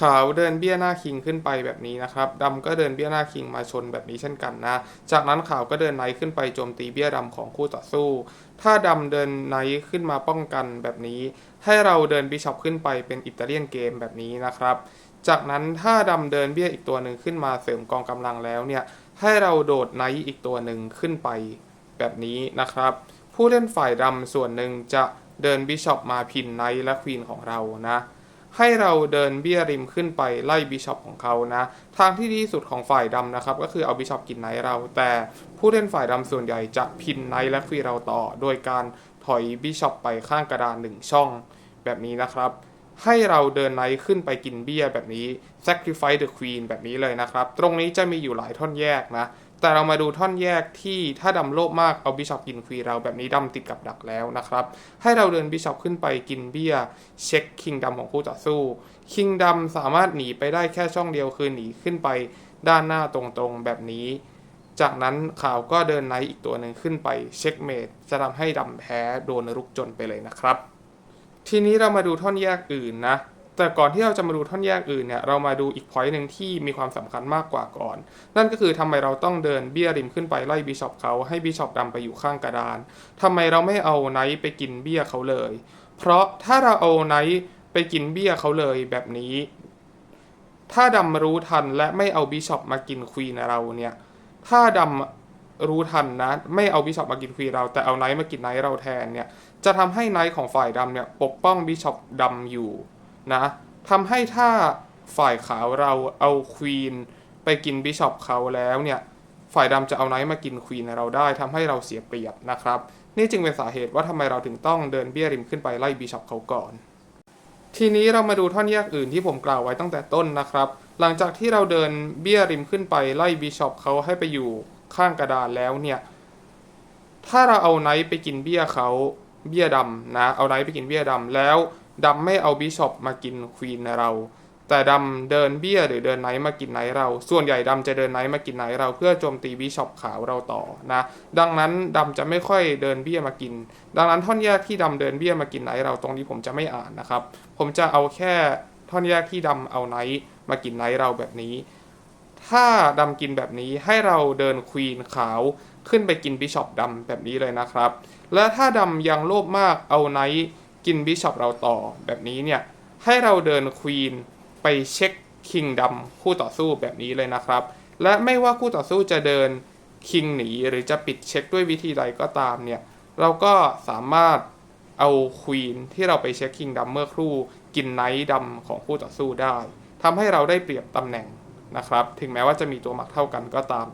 ขาวเดินเบี้ยหน้าคิงขึ้นไปแบบนี้นะครับดำก็เดินเบี้ยหน้าคิงมาชนแบบนี้เช่นกันนะ จากนั้นขาวก็เดินไนท์ขึ้นไปโจมตีเบี้ยดำของคู่ต่อสู้ ถ้าดำเดินไนท์ขึ้นมาป้องกันแบบนี้ ให้เราเดินบิชอปขึ้นไปเป็นอิตาเลียนเกมแบบนี้นะครับ จากนั้นถ้าดำเดินเบี้ยอีกตัวหนึ่งขึ้นมาเสริมกองกำลังแล้วเนี่ย ให้เราโดดไนท์อีกตัวหนึ่งขึ้นไปแบบนี้นะครับ ผู้เล่นฝ่ายดำส่วนหนึ่งจะเดินบิชอปมาพินไนท์และควีนของเรานะ ให้เราเดินเบี้ยริมขึ้นไปไล่บิชอปของเขานะ ทางที่ดีสุดของฝ่ายดำนะครับ ก็คือเอาบิชอปกินไนท์เรา แต่ผู้เล่นฝ่ายดำส่วนใหญ่จะพินไนท์และควีเราต่อ โดยการถอยบิชอปไปข้างกระดานหนึ่งช่อง แบบนี้นะครับ ให้เราเดินไนท์ขึ้นไปกินเบี้ยแบบนี้ sacrifice the queen แบบนี้เลยนะครับ ตรงนี้จะมีอยู่หลายท่อนแยกนะ แต่เรามาดูท่อนแยกที่ถ้าดำโลภมากเอาบิชอปกินควีเราแบบนี้ดำติดกับดักแล้วนะครับ ให้เราเดินบิชอปขึ้นไปกินเบี้ย เช็คคิงดำของคู่ต่อสู้คิงดำสามารถหนีไปได้แค่ช่องเดียวคือหนีขึ้นไปด้านหน้าตรงๆแบบนี้ จากนั้นข่าวก็เดินไนท์อีกตัวหนึ่งขึ้นไปเช็คเมดจะทำให้ดำแพ้โดนรุกจนไปเลยนะครับ ทีนี้เรามาดูท่อนแยกอื่นนะ แต่ก่อนที่เราจะมาดูท่อนแยกอื่นเนี่ยเรามาดูอีกพอยต์หนึ่งที่มีความสำคัญมากกว่าก่อน นั่นก็คือทำไมเราต้องเดินเบี้ยริมขึ้นไปไล่บิชอปเขาให้บิชอปดำไปอยู่ข้างกระดานทำไมเราไม่เอาไนท์ไปกินเบี้ยเขาเลย เพราะถ้าเราเอาไนท์ไปกินเบี้ยเขาเลยแบบนี้ ถ้าดำรู้ทันและไม่เอาบิชอปมากินควีนเราเนี่ยถ้าดำรู้ทันนะไม่เอาบิชอปมากินควีนเราแต่เอาไนท์มากินไนท์เราแทนเนี่ยจะทำให้ไนท์ของฝ่ายดำเนี่ยปกป้องบิชอปดำอยู่ นะทำให้ถ้าฝ่ายขาวเราเอาควีนไปกินบิชอปเขาแล้วเนี่ยฝ่ายดำจะเอาไนท์มากินควีนเราได้ทำให้เราเสียเปรียบนะครับ นี่จึงเป็นสาเหตุว่าทำไมเราถึงต้องเดินเบี้ยริมขึ้นไปไล่บิชอปเขาก่อน ทีนี้เรามาดูท่อนแยกอื่นที่ผมกล่าวไว้ตั้งแต่ต้นนะครับ หลังจากที่เราเดินเบี้ยริมขึ้นไปไล่บิชอปเขาให้ไปอยู่ข้างกระดานแล้วเนี่ยถ้าเราเอาไนท์ไปกินเบี้ยเขาเบี้ยดำนะ เอาไนท์ไปกินเบี้ยดำแล้ว ดำไม่เอาบิชอปมากินควีนเรา แต่ดำเดินเบี้ยหรือเดินไนท์มากินไนท์เรา ส่วนใหญ่ดำจะเดินไนท์มากินไนท์เราเพื่อโจมตีบิชอปขาวเราต่อนะดังนั้นดำจะไม่ค่อยเดินเบี้ยมากิน ดังนั้นท่อนแยกที่ดำเดินเบี้ยมากินไนท์เราตรงนี้ผมจะไม่อ่านนะครับ ผมจะเอาแค่ท่อนแยกที่ดำเอาไนท์มากินไนท์เราแบบนี้ ถ้าดำกินแบบนี้ให้เราเดินควีนขาวขึ้นไปกินบิชอปดำแบบนี้เลยนะครับ และถ้าดำยังโลภมากเอาไนท์ กินบิชอปเราต่อแบบนี้เนี่ย ให้เราเดินควีนไปเช็คคิงดำคู่ต่อสู้แบบนี้เลยนะครับ และไม่ว่าคู่ต่อสู้จะเดินคิงหนีหรือจะปิดเช็คด้วยวิธีใดก็ตามเนี่ย เราก็สามารถเอาควีนที่เราไปเช็คคิงดำเมื่อครู่กินไนท์ดำของคู่ต่อสู้ได้ทำให้เราได้เปรียบตำแหน่งนะครับ ถึงแม้ว่าจะมีตัวหมักเท่ากันก็ตาม